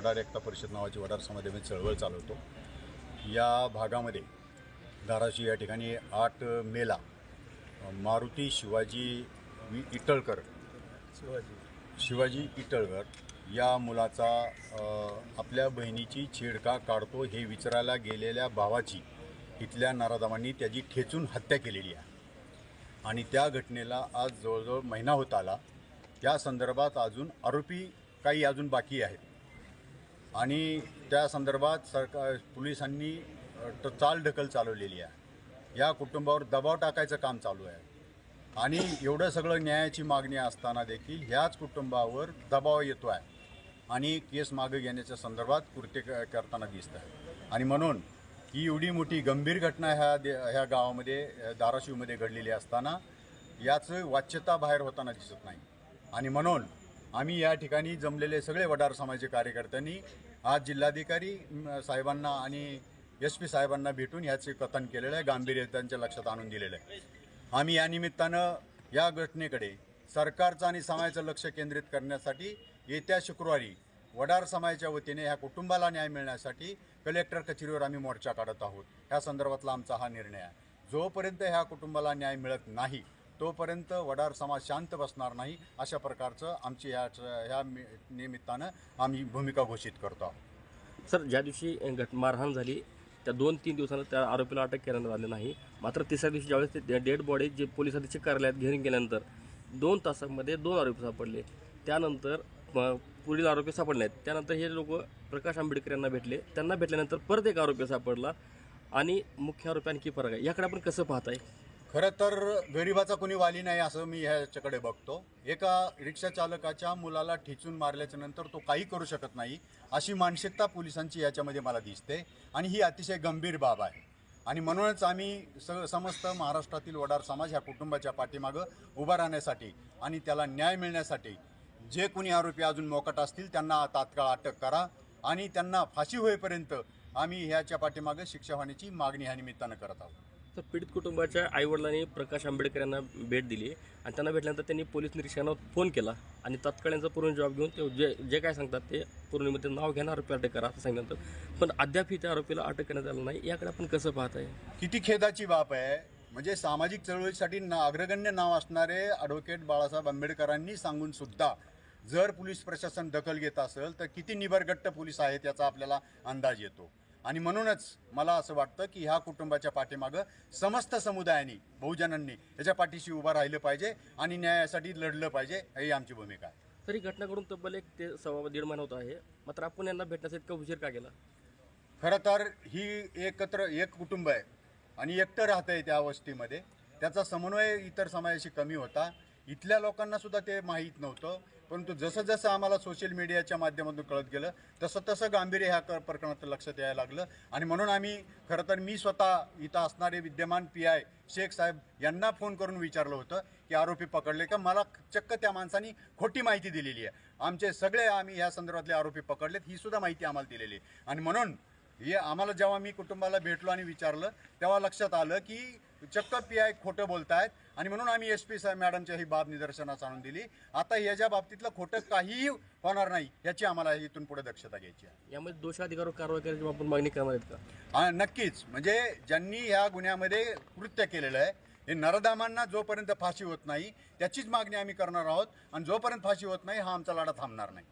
वडार एकता परिषद नावाची वडार समाजामध्ये चळवळ चालवतो. या भागामध्ये धाराशिव या ठिकाणी आठ मेला मारुती शिवाजी वि इटळकर शिवाजी. इटळकर या मुलाचा आपल्या बहिणीची छेड का काढतो. हे विचारायला गेलेल्या भावाची इथल्या नारादामांनी त्याची ठेचून हत्या केलेली आहे. आणि त्या घटनेला आज जवळजवळ महिना होत आला. त्या संदर्भात अजून आरोपी काही अजून बाकी आहेत. आणि त्या संदर्भात सरकार पोलिसांनी चाल ढकल चालवलेली आहे. या कुटुंबावर दबाव टाकायचं काम चालू आहे. आणि एवढं सगळं न्यायाची मागणी असताना देखील ह्याच कुटुंबावर दबाव येतो आहे. आणि केस मागे घेण्याच्या संदर्भात कृत्य क- करताना दिसत आहे. आणि म्हणून ही एवढी मोठी गंभीर घटना ह्या दे ह्या गावामध्ये धाराशिवमध्ये घडलेली असताना याचं वाच्यता बाहेर होताना दिसत नाही. आणि म्हणून आम्ही या ठिकाणी जमलेले सगळे वडार समाजाचे कार्यकर्त्यांनी आज जिल्हाधिकारी साहेबांना आणि एस पी साहेबांना भेटून ह्याचे कथन केलेलं आहे गांभीर्य त्यांच्या लक्षात आणून दिलेलं आहे. आम्ही या निमित्तानं या घटनेकडे सरकारचं आणि समाजाचं लक्ष केंद्रित करण्यासाठी येत्या शुक्रवारी वडार समाजाच्या वतीने ह्या कुटुंबाला न्याय मिळण्यासाठी कलेक्टर कचेरीवर आम्ही मोर्चा काढत आहोत. ह्या संदर्भातला आमचा हा निर्णय आहे. जोपर्यंत ह्या कुटुंबाला न्याय मिळत नाही तोपर्यंत वडार समाज शांत बसणार नाही अशा प्रकारचं आमची ह्या ह्या निमित्तानं आम्ही भूमिका घोषित करतो. आहोत सर ज्या दिवशी घट मारहाण झाली त्या दोन तीन दिवसानं त्या आरोपीला अटक करण्यात आली नाही. मात्र तिसऱ्या दिवशी ज्यावेळेस ते डेड बॉडी जे पोलीस अधीक्षक कार्यालयात घेऊन गेल्यानंतर दोन तासामध्ये दोन आरोपी सापडले. त्यानंतर पुढील आरोपी सापडले आहेत त्यानंतर हे लोक प्रकाश आंबेडकर यांना भेटले. त्यांना भेटल्यानंतर परत एक आरोपी सापडला आणि मुख्य आरोपी आणखी फरक आहे. याकडे आपण कसं पाहताय? खरं तर गरिबाचा कोणी वाली नाही असं मी ह्याच्याकडे बघतो. एका रिक्षा चालकाच्या मुलाला ठिचून मारल्याच्या नंतर तो काही करू शकत नाही अशी मानसिकता पोलिसांची याच्यामध्ये मला दिसते आणि ही अतिशय गंभीर बाब आहे. आणि म्हणूनच आम्ही स समस्त महाराष्ट्रातील वडार समाज ह्या कुटुंबाच्या पाठीमागं उभा राहण्यासाठी आणि त्याला न्याय मिळण्यासाठी जे कोणी आरोपी अजून मोकट असतील त्यांना तात्काळ अटक करा आणि त्यांना फाशी होईपर्यंत आम्ही ह्याच्या पाठीमागं शिक्षा होण्याची मागणी ह्या निमित्तानं करत आहोत. तर पीडित कुटुंबाच्या आईवडिलांनी प्रकाश आंबेडकर यांना भेट दिली. आणि त्यांना भेटल्यानंतर त्यांनी पोलीस निरीक्षकांना फोन केला आणि तात्काळ यांचा पूर्ण जॉब घेऊन ते जे जे काय सांगतात ते पूर्णिमध्ये नाव घेणार आरोपी अटक करा असं सांगितल्यानंतर पण अद्याप त्या आरोपीला अटक करण्यात आलं नाही. याकडे आपण कसं पाहताय? किती खेदाची बाब आहे. म्हणजे सामाजिक चळवळीसाठी ना अग्रगण्य नाव असणारे ॲडव्होकेट बाळासाहेब आंबेडकरांनी सांगून सुद्धा जर पोलीस प्रशासन दखल घेत असेल तर किती निबरगट्ट पोलीस आहेत याचा आपल्याला अंदाज येतो. आणि म्हणूनच मला असं वाटतं की ह्या कुटुंबाच्या पाठीमागं समस्त समुदायाने बहुजनांनी त्याच्या पाठीशी उभं राहिलं पाहिजे आणि न्यायासाठी लढलं पाहिजे ही आमची भूमिका आहे. तरी घटना घडून तब्बल एक ते सव्वा दीड महिना होत आहे. मात्र आपण यांना भेटण्यासाठी इतका उशीर का केला? खरं तर ही एकत्र एक कुटुंब आहे आणि एकटं राहतं आहे त्या वस्तीमध्ये त्याचा समन्वय इतर समाजाशी कमी होता. इथल्या लोकांना सुद्धा ते माहीत नव्हतं. परंतु जसं जसं आम्हाला सोशल मीडियाच्या माध्यमातून कळत गेलं तसं तसं गांभीर्य ह्या क- प्रकरणात लक्षात यायला लागलं. आणि म्हणून आम्ही खरं तर मी स्वतः इथं असणारे विद्यमान पी आय शेख साहेब यांना फोन करून विचारलं होतं की आरोपी पकडले का? मला चक्क त्या माणसानी खोटी माहिती दिलेली आहे. आमचे सगळे आम्ही ह्या संदर्भातले आरोपी पकडलेत ही सुद्धा माहिती आम्हाला दिलेली आहे. आणि म्हणून हे आम्हाला जेव्हा मी कुटुंबाला भेटलो आणि विचारलं तेव्हा लक्षात आलं की चक्क पी आय खोटं बोलतायत आणि म्हणून आम्ही एस पी साहेब मॅडमच्या ही बाब निदर्शनास आणून दिली. आता ह्याच्या बाबतीतलं खोटं काहीही होणार नाही याची आम्हाला इथून पुढे दक्षता घ्यायची आहे. यामध्ये दोषाधिकारावर कारवाई करायची आपण मागणी करणार आहेत का? हा, नक्कीच. म्हणजे ज्यांनी ह्या गुन्ह्यामध्ये कृत्य केलेलं आहे हे नरदामांना जोपर्यंत फाशी होत नाही त्याचीच मागणी आम्ही करणार आहोत आणि जोपर्यंत फाशी होत नाही हा आमचा लढा थांबणार नाही.